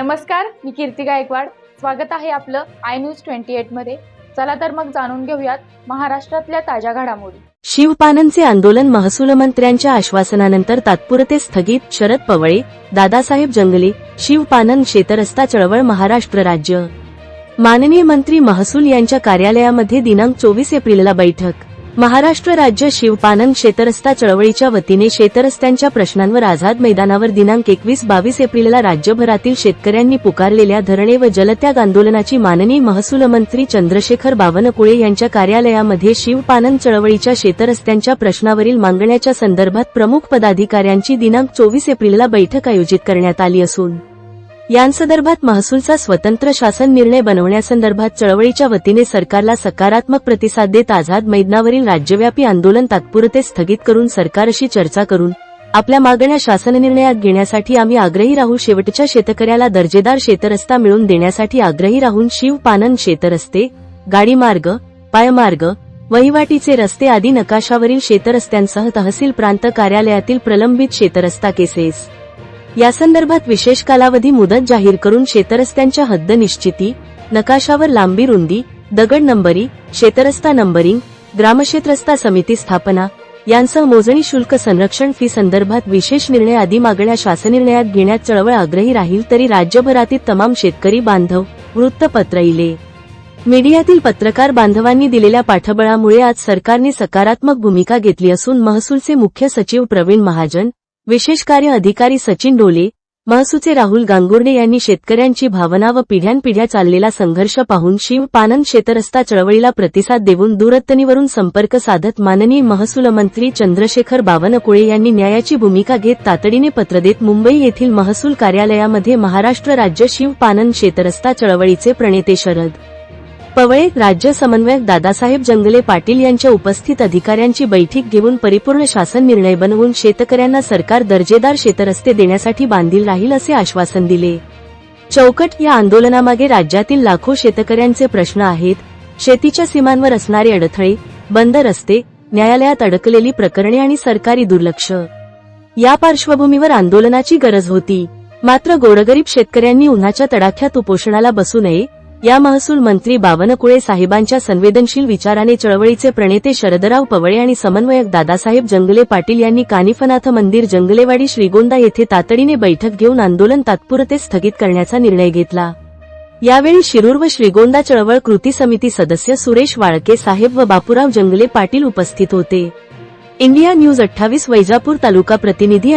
नमस्कार मी कीर्ती गायकवाड. स्वागत आहे आपलं आय न्यूज ट्वेंटी एटमध्ये. चला तर मग जाणून घेऊयात महाराष्ट्रातल्या ताज्या घडामोडी. शिवपाननचे आंदोलन महसूल मंत्र्यांच्या आश्वासनानंतर तात्पुरते स्थगित शरद पवळे दादासाहेब जंगले शिवपानन शेतरस्ता चळवळ महाराष्ट्र राज्य. माननीय मंत्री महसूल यांच्या कार्यालयामध्ये दिनांक चोवीस एप्रिलला बैठक. महाराष्ट्र राज्य शिवपानन शेतरस्ता चळवळीच्या वतीने शेतरस्त्यांच्या प्रश्नांवर आझाद मैदानावर दिनांक एकवीस बावीस एप्रिलला राज्यभरातील शेतकऱ्यांनी पुकारलेल्या धरणे व जलत्याग आंदोलनाची माननीय महसूल मंत्री चंद्रशेखर बावनकुळे यांच्या कार्यालयामध्ये शिवपानन चळवळीच्या शेतरस्त्यांच्या प्रश्नावरील मागण्याच्या संदर्भात प्रमुख पदाधिकाऱ्यांची दिनांक चोवीस एप्रिलला बैठक आयोजित करण्यात आली असून यांसंदर्भात महसूलचा स्वतंत्र शासन निर्णय बनवण्यासंदर्भात चळवळीच्या वतीने सरकारला सकारात्मक प्रतिसाद देत आझाद मैदानावरील राज्यव्यापी आंदोलन तात्पुरते स्थगित करून सरकारशी चर्चा करून आपल्या मागण्या शासन निर्णयात घेण्यासाठी आम्ही आग्रही राहू शेवटच्या शेतकऱ्याला दर्जेदार शेतरस्ता मिळवून देण्यासाठी आग्रही राहून शिवपानन शेतरस्ते गाडीमार्ग पायमार्ग वहिवाटीचे रस्ते आदी नकाशावरील शेतरस्त्यांसह तहसील प्रांत कार्यालयातील प्रलंबित शेतरस्ता केसेस यासंदर्भात विशेष कालावधी मुदत जाहीर करून शेतरस्त्यांच्या हद्द निश्चिती नकाशावर लांबी रुंदी दगड नंबरी शेतरस्ता नंबरिंग ग्रामक्षेत्रस्ता समिती स्थापना यांसह मोजणी शुल्क संरक्षण फी संदर्भात विशेष निर्णय आदी मागण्या शासन निर्णयात घेण्यात चळवळ आग्रही राहील तरी राज्यभरातील तमाम शेतकरी बांधव वृत्तपत्र इले. मीडियातील पत्रकार बांधवांनी दिलेल्या पाठबळामुळे आज सरकारने सकारात्मक भूमिका घेतली असून महसूलचे मुख्य सचिव प्रवीण महाजन विशेष कार्य अधिकारी सचिन डोले महसूचे राहुल गांगुर्डे यांनी शेतकऱ्यांची भावना व पिढ्यानपिढ्या चाललेला संघर्ष पाहून शिवपानन शेतरस्ता चळवळीला प्रतिसाद देऊन दूरध्वनीवरून संपर्क साधत माननीय महसूल मंत्री चंद्रशेखर बावनकुळे यांनी न्यायाची भूमिका घेत तातडीने पत्र देत मुंबई येथील महसूल कार्यालयामध्ये महाराष्ट्र राज्य शिवपानन शेतरस्ता चळवळीचे प्रणेते शरद पवळे राज्य समन्वयक दादासाहेब जंगले पाटील यांच्या उपस्थित अधिकाऱ्यांची बैठक घेऊन परिपूर्ण शासन निर्णय बनवून शेतकऱ्यांना सरकार दर्जेदार शेतरस्ते देण्यासाठी बांधील राहील असे आश्वासन दिले. चौकट या आंदोलनामागे राज्यातील लाखो शेतकऱ्यांचे प्रश्न आहेत. शेतीच्या सीमांवर असणारे अडथळे बंद रस्ते न्यायालयात अडकलेली प्रकरणे आणि सरकारी दुर्लक्ष. या पार्श्वभूमीवर आंदोलनाची गरज होती. मात्र गोरगरीब शेतकऱ्यांनी उन्हाच्या तडाख्यात उपोषणाला बसू नये या महसूल मंत्री बावनकुळे साहेबांच्या संवेदनशील विचाराने चळवळीचे प्रणेते शरदराव पवळे आणि समन्वयक दादासाहेब जंगले पाटील यांनी कानिफनाथ मंदिर जंगलेवाडी श्रीगोंदा येथे तातडीने बैठक घेऊन आंदोलन तात्पुरते स्थगित करण्याचा निर्णय घेतला. यावेळी शिरूर व श्रीगोंदा चळवळ कृती समिती सदस्य सुरेश वाळके साहेब व बापूराव जंगले पाटील उपस्थित होते. इंडिया न्यूज अठ्ठावीस वैजापूर तालुका प्रतिनिधी